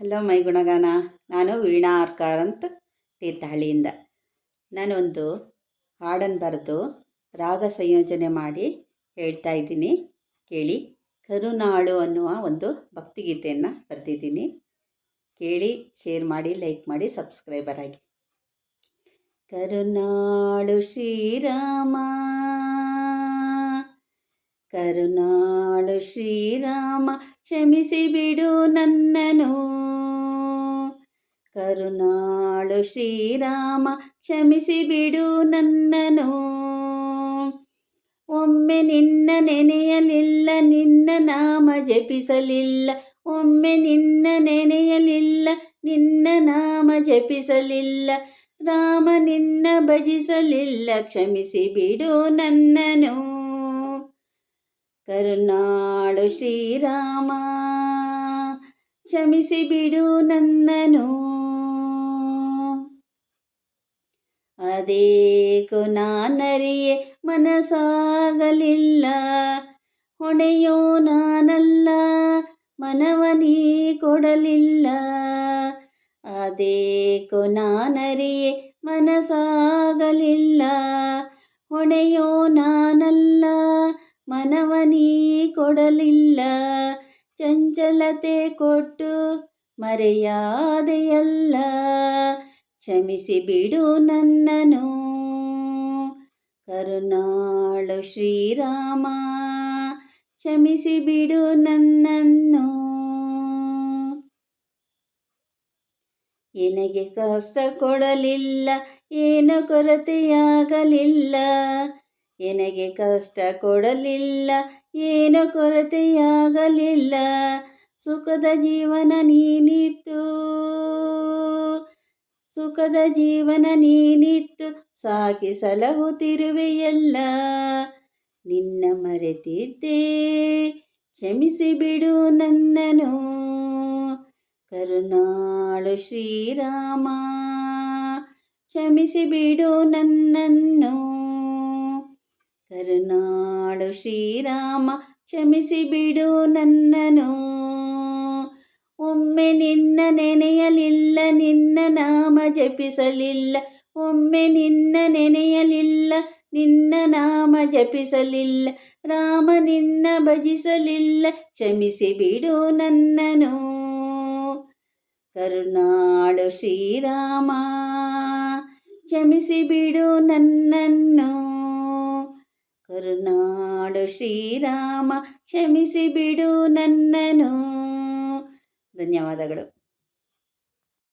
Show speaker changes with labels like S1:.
S1: Hello my ಗುಣಗಾನ. ನಾನು ವೀಣಾ ಆರ್ಕಾರ್ ಅಂತ ತೀರ್ಥಹಳ್ಳಿಯಿಂದ. ನಾನೊಂದು ಹಾಡನ್ನು ಬರೆದು ರಾಗ ಸಂಯೋಜನೆ ಮಾಡಿ ಹೇಳ್ತಾ ಇದ್ದೀನಿ. ಕೇಳಿ. ಕರುನಾಳು ಅನ್ನುವ ಒಂದು ಭಕ್ತಿಗೀತೆಯನ್ನು ಬರೆದಿದ್ದೀನಿ. ಕೇಳಿ, ಶೇರ್ ಮಾಡಿ, ಲೈಕ್ ಮಾಡಿ, ಸಬ್ಸ್ಕ್ರೈಬರ್ ಆಗಿ. ಕರುನಾಳು ಶ್ರೀರಾಮ. ಕರುನಾಳು ಶ್ರೀರಾಮ. ಕ್ಷಮಿಸಿ ಬಿಡು ನನ್ನನು ಕರುನಾಳು ಶ್ರೀರಾಮ, ಕ್ಷಮಿಸಿ ಬಿಡು ನನ್ನನು ಒಮ್ಮೆ ನಿನ್ನ ನೆನೆಯಲಿಲ್ಲ, ನಿನ್ನ ನಾಮ ಜಪಿಸಲಿಲ್ಲ. ಒಮ್ಮೆ ನಿನ್ನ ನೆನೆಯಲಿಲ್ಲ, ನಿನ್ನ ನಾಮ ಜಪಿಸಲಿಲ್ಲ. ರಾಮ ನಿನ್ನ ಭಜಿಸಲಿಲ್ಲ, ಕ್ಷಮಿಸಿ ಬಿಡು ನನ್ನನು ಕರುನಾಳು ಶ್ರೀರಾಮ, ಕ್ಷಮಿಸಿ ಬಿಡು ನನ್ನನು ಅದೇ ನಾನರಿಯೆ ಮನಸಾಗಲಿಲ್ಲ ಹೊಣೆಯೋ ನಾನಲ್ಲ ಮನವನೀ ಕೊಡಲಿಲ್ಲ. ಅದೇ ನಾನರಿಯೆ ಮನಸಾಗಲಿಲ್ಲ ಹೊಣೆಯೋ ನಾನಲ್ಲ ಮನವನೀ ಕೊಡಲಿಲ್ಲ. ಚಂಚಲತೆ ಕೊಟ್ಟು ಮರೆಯಾದೆಯಲ್ಲ. ಕ್ಷಮಿಸಿ ಬಿಡು ನನ್ನನು ಕರುನಾಳು ಶ್ರೀರಾಮ, ಕ್ಷಮಿಸಿ ಬಿಡು ನನ್ನನ್ನು. ಎನಗೆ ಕಷ್ಟ ಕೊಡಲಿಲ್ಲ, ಏನು ಕೊರತೆಯಾಗಲಿಲ್ಲ. ಎನಗೆ ಕಷ್ಟ ಕೊಡಲಿಲ್ಲ, ಏನು ಕೊರತೆಯಾಗಲಿಲ್ಲ. ಸುಖದ ಜೀವನ ನೀನಿತ್ತು, ಸುಖದ ಜೀವನ ನೀನಿತ್ತು, ಸಾಕಿ ಸಲಹುತ್ತಿರುವೆಯಲ್ಲ. ನಿನ್ನ ಮರೆತಿದ್ದೆ, ಕ್ಷಮಿಸಿ ಬಿಡು ನನ್ನನು ಕರುನಾಳು ಶ್ರೀರಾಮ, ಕ್ಷಮಿಸಿ ಬಿಡು ನನ್ನನ್ನು. ಕರುನಾಳು ಶ್ರೀರಾಮ ಕ್ಷಮಿಸಿ ಬಿಡು ನನ್ನನು ಒಮ್ಮೆ ನಿನ್ನ ನೆನೆಯಲಿಲ್ಲ ನಿನ್ನ ನಾಮ ಜಪಿಸಲಿಲ್ಲ ಒಮ್ಮೆ ನಿನ್ನ ನೆನೆಯಲಿಲ್ಲ ನಿನ್ನ ನಾಮ ಜಪಿಸಲಿಲ್ಲ ರಾಮ ನಿನ್ನ ಭಜಿಸಲಿಲ್ಲ ಕ್ಷಮಿಸಿ ಬಿಡು ನನ್ನನು ಕರುನಾಡು ಶ್ರೀರಾಮ ಕ್ಷಮಿಸಿ ಬಿಡು ನನ್ನನ್ನು ಕರುನಾಡು ಶ್ರೀರಾಮ ಕ್ಷಮಿಸಿ ಬಿಡು ನನ್ನನು ಧನ್ಯವಾದಗಳು.